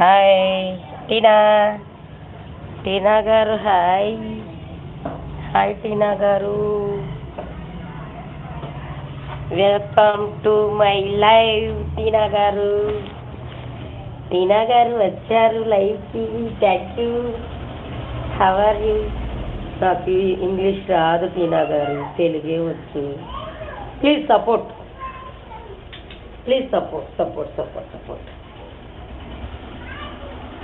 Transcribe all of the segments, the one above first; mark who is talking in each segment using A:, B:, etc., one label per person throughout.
A: Hi టీనా టీనా గారు hi hi Tina గారు welcome to my live Tina గారు టీనా గారు వచ్చారు లైవ్కి thank you how are you నాకు ఇంగ్లీష్ రాదు టీనా గారు తెలుగే వచ్చు. Please support please support support support support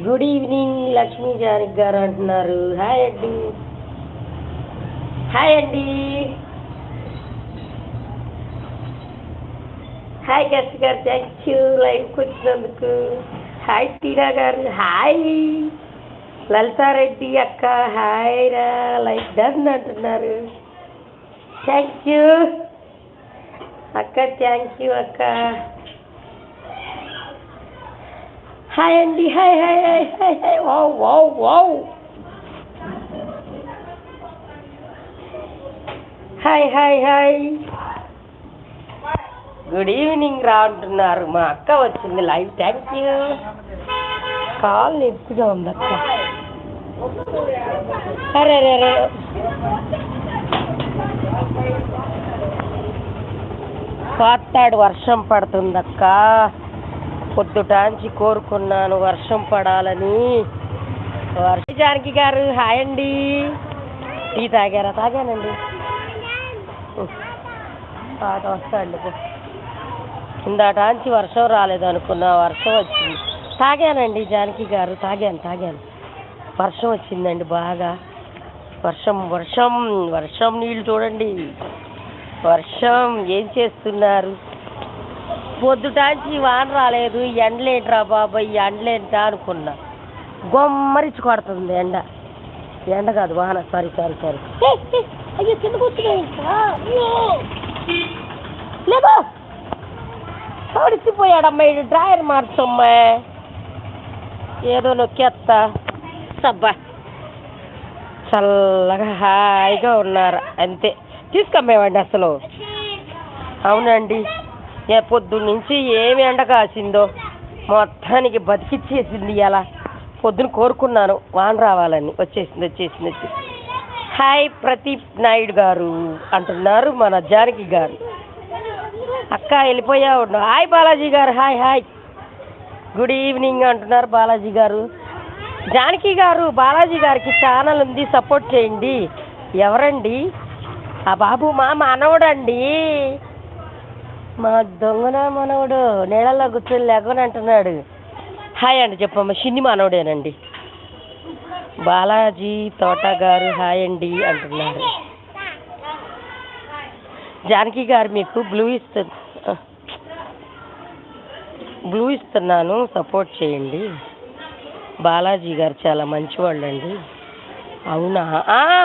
A: good evening Lakshmi Janak గారు అంటున్నారు. హాయ్ అండి. హాయ్ అండి. హాయ్ గస్ట్ గారు థ్యాంక్ యూ లైవ్కి వచ్చినందుకు. హాయ్ టీనా గారు హాయ్. లలితారెడ్డి అక్క హాయ్ రా. లైక్ డన్ అంటున్నారు. థ్యాంక్ యూ అక్క థ్యాంక్ యూ అక్క. హాయ్ అండి hi hi hi hi hi wow wow wow. Hi hi hi. Good evening రా అంటున్నారు. మా అక్క వచ్చింది లైవ్. థ్యాంక్ యూ కాల్ నొప్పిగా ఉంది అక్క. అరే అరే రే పాతాడు వర్షం పడుతుందక్క. పొద్దుటాంచి కోరుకున్నాను. వర్షం పడాలని. వర్ష జానకి గారు హాయ్ అండి. టీ తాగారా? తాగానండి. పాట వస్తాండి. పో. ఇందాటాంచి వర్షం రాలేదు అనుకున్నా వర్షం వచ్చింది. తాగానండి జానకి గారు. తాగాను తాగాను. వర్షం వచ్చిందండి బాగా. వర్షం వర్షం వర్షం నీళ్ళు చూడండి. వర్షం ఏం చేస్తున్నారు? పొద్దుటాంచి వాన రాలేదు ఎండలేంట్రా బాబాయ్ ఈ ఎండలేంటా అనుకున్నా. గొమ్మరిచి కొడుతుంది ఎండ. ఎండ కాదు వాన. సారీ సారీ సారీ అయ్యో కింద కూర్చున్నా తడిసిపోయాడమ్మా ఇది డ్రాయర్ మార్చమ్మా. ఏదో నొక్కేస్తా సబ్బా. చల్లగా హాయిగా ఉన్నారు అంతే. తీసుకమ్మేవండి అసలు. అవునండి. ఏ పొద్దు నుంచి ఏమి ఎండ కాసిందో మొత్తానికి బతికిచ్చేసింది ఇలా పొద్దున కోరుకున్నాను వాన రావాలని. వచ్చేసింది వచ్చేసింది వచ్చేసింది. హాయ్ ప్రదీప్ నాయుడు గారు అంటున్నారు మన జానకి గారు. అక్క వెళ్ళిపోయావు హాయ్ బాలాజీ గారు హాయ్ హాయ్. గుడ్ ఈవినింగ్ అంటున్నారు బాలాజీ గారు. జానకి గారు బాలాజీ గారికి ఛానల్ ఉంది సపోర్ట్ చేయండి. ఎవరండి? ఆ బాబు మా మనవడండి మా దొంగన మనవడు? నీళ్ళలో కూర్చొని లేకొని అంటున్నాడు. హాయ్ అండి చెప్పమ్మ చిన్ని మానవుడేనండి. బాలాజీ తోట గారు హాయ్ అండి అంటున్నారు. జానకి గారు మీకు బ్లూ ఇస్తు బ్లూ ఇస్తున్నాను సపోర్ట్ చేయండి. బాలాజీ గారు చాలా మంచివాళ్ళండి. అవునా?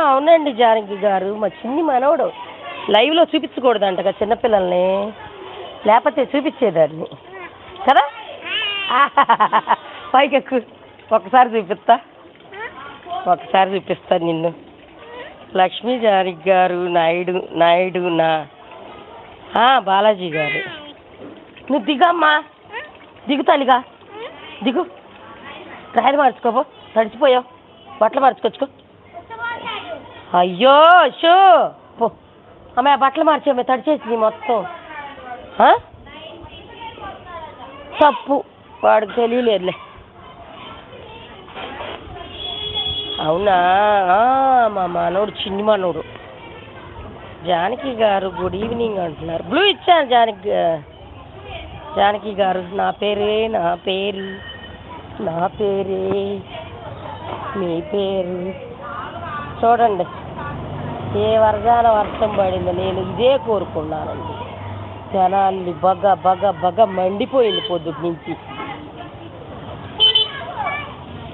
A: అవునండి జానకి గారు మా చిన్ని మనవడు. లైవ్లో చూపించకూడదంటగా చిన్నపిల్లల్ని. లేకపోతే చూపించేదాన్ని. కదా? పైకెక్కు ఒకసారి చూపిస్తా. ఒకసారి చూపిస్తాను నిన్ను. లక్ష్మీ జానకి గారు నాయుడు నాయుడు నా. బాలాజీ గారు. నువ్వు దిగమ్మా. దిగు తల్లిగా. దిగు. రాయలు మార్చుకోపో. తడిచిపోయావు. బట్టలు మార్చుకొచ్చుకో. అయ్యో షో పో. అమ్మాయి బట్టలు మార్చేమే తడిచేసింది మొత్తం? తప్పు. వాడికి తెలియలేదులే. అవునా? ఆ, మా మనోడు చిన్ని మనోడు జానకి గారు గుడ్ ఈవినింగ్ అంటున్నారు. బ్లూ ఇచ్చాను జానకి జానకి గారు నా పేరే నా పేరు నా పేరే మీ పేరు. చూడండి. ఏ వర్గాన వర్షం పడిందో నేను ఇదే కోరుకున్నానండి. జనాన్ని బగ బగ బగ మండిపోయింది పొద్దుటి నుంచి.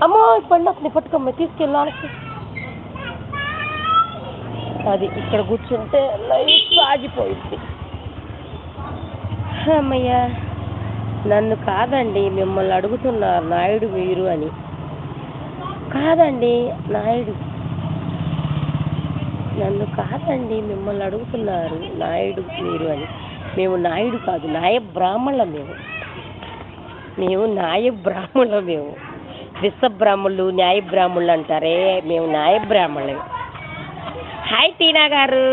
A: అమ్మో ఇప్పుడు వస్తుంది పట్టుకోమ్మ తీసుకెళ్ళాలి. అది ఇక్కడ కూర్చుంటే లైఫ్ ఆగిపోయింది. అమ్మయ్యా నన్ను కాదండి మిమ్మల్ని అడుగుతున్నారు నాయుడు మీరు అని. కాదండి నాయుడు. నన్ను కాదండి మిమ్మల్ని అడుగుతున్నారు నాయుడు మీరు అని. మేము నాయుడు కాదు నాయ బ్రాహ్మణుల మేము. మేము నాయ బ్రాహ్మణుల మేము. విశ్వ బ్రాహ్మణులు న్యాయ బ్రాహ్మణులు అంటారే మేము నాయ బ్రాహ్మణులే. హాయ్ టీనా గారు.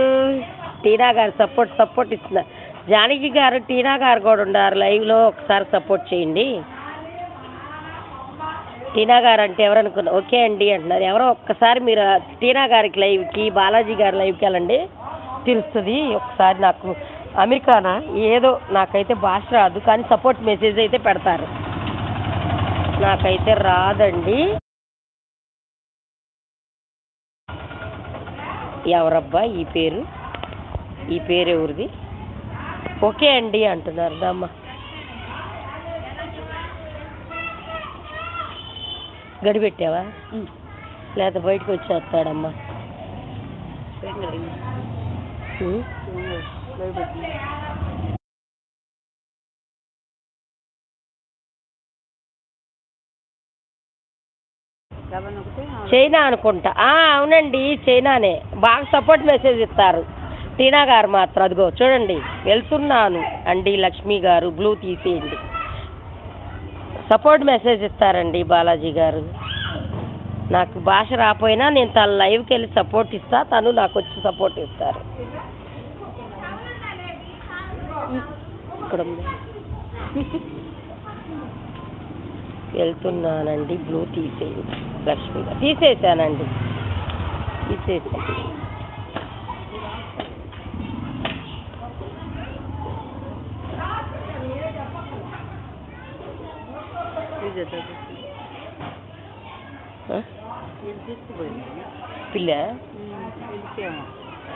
A: టీనా గారు సపోర్ట్ సపోర్ట్ ఇస్తున్నారు జానకి గారు టీనా గారు కూడా ఉన్నారు లైవ్లో ఒకసారి సపోర్ట్ చేయండి. టీనా గారు అంటే ఎవరు ఓకే అండి అంటున్నారు. ఎవరో ఒక్కసారి మీరు టీనా గారికి లైవ్కి బాలాజీ గారి లైవ్కి వెళ్ళండి. తెలుస్తుంది ఒకసారి నాకు అమెరికానా? ఏదో నాకైతే భాష రాదు కానీ సపోర్ట్ మెసేజ్ అయితే పెడతారు. నాకైతే రాదండి. ఎవరబ్బా ఈ పేరు? ఈ పేరు ఎవరిది? ఓకే అండి అంటున్నారు దమ్మ. గడి పెట్టావా లేకపోతే బయటకు వచ్చేస్తాడమ్మా. ఉం? చైనా అనుకుంటా. అవునండి చైనానే. బాగా సపోర్ట్ మెసేజ్ ఇస్తారు. టీనా గారు మాత్రం అదిగో చూడండి వెళ్తున్నాను అండి లక్ష్మి గారు బ్లూ తీసేయండి. సపోర్ట్ మెసేజ్ ఇస్తారండి బాలాజీ గారు. నాకు భాష రాపోయినా నేను తన లైవ్కి వెళ్ళి సపోర్ట్ ఇస్తా తను నాకు వచ్చి సపోర్ట్ ఇస్తారు. ఇక్కడ. వెళ్తున్నానండి బ్లూ తీసేయండి లక్ష్మి గారు. తీసేసానండి. తీసేసాను? పిల్ల?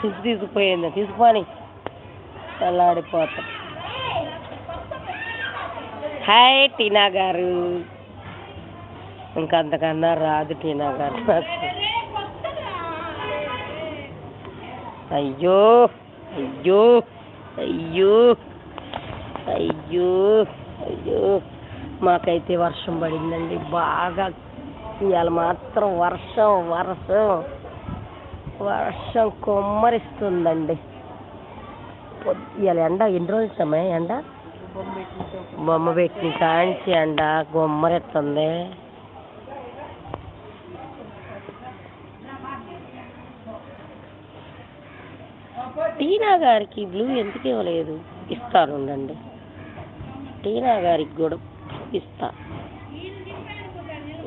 A: తీసి తీసుకుపోయింది? తీసుకుపోని. చల్లాడిపోతా హాయ్ టీనా గారు. ఇంకంతకన్నా రాదు టీనా గారు. నాకు అయ్యో అయ్యో అయ్యో అయ్యో అయ్యో. మాకైతే వర్షం పడిందండి. బాగా ఇవాళ మాత్రం వర్షం వర్షం. వర్షం కొమ్మరిస్తుందండి. ఇవాళ ఎండ ఎన్ని రోజులు ఇస్తామే ఎండ? బొమ్మ పెట్టిన కాంచి ఎండ గొమ్మరెత్తుంది టీనా గారికి బ్లూ ఎందుకు ఇవ్వలేదు? ఇస్తాను ఉండండి. టీనా గారికి కూడా ఇస్తా.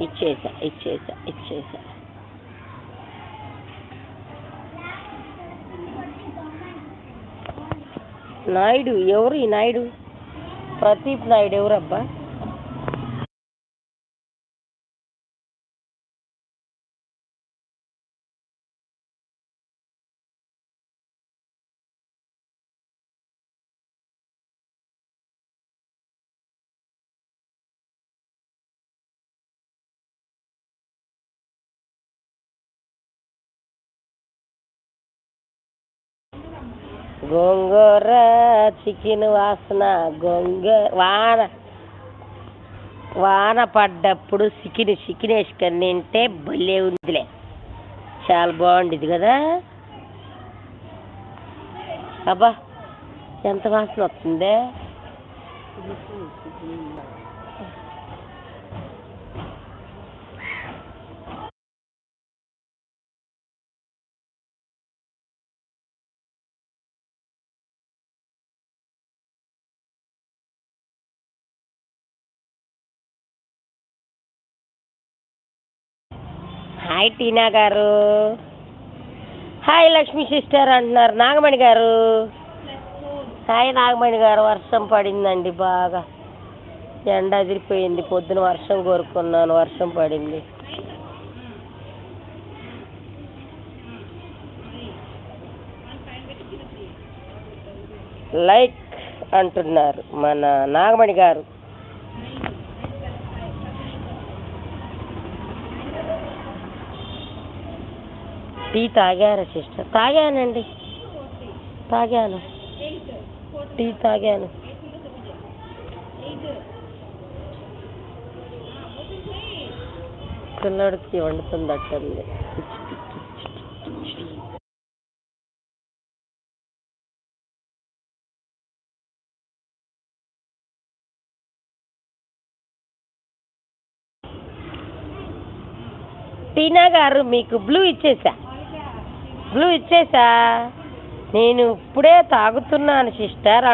A: ఇచ్చేసా ఇచ్చేసా ఇచ్చేసా. నాయుడు ఎవరు ఈ నాయుడు? ప్రదీప్ నాయుడు ఎవరబ్బా? గోంగూర చికెన్ వాసన గోంగూర వాన. వాన పడ్డప్పుడు చికెన్ చికెన్ వేసుకొని తింటే భలే ఉందిలే. చాలా బాగుండేది కదా? అబ్బా ఎంత వాసన వస్తుంది? హాయ్ టీనా గారు. హాయ్ లక్ష్మి సిస్టర్ అంటున్నారు నాగమణి గారు. హాయ్ నాగమణి గారు వర్షం పడిందండి బాగా. ఎండ అదిరిపోయింది పొద్దున వర్షం కోరుకున్నాను వర్షం పడింది. లైక్ అంటున్నారు మన నాగమణి గారు. టీ తాగారా సిస్టర్? తాగానండి. తాగాను. టీ తాగాను. పిల్లడికి వండుతుందట్టండి టీనా గారు మీకు బ్లూ ఇచ్చేసా? డబ్బులు ఇచ్చేసా? నేను ఇప్పుడే తాగుతున్నాను సిస్టర్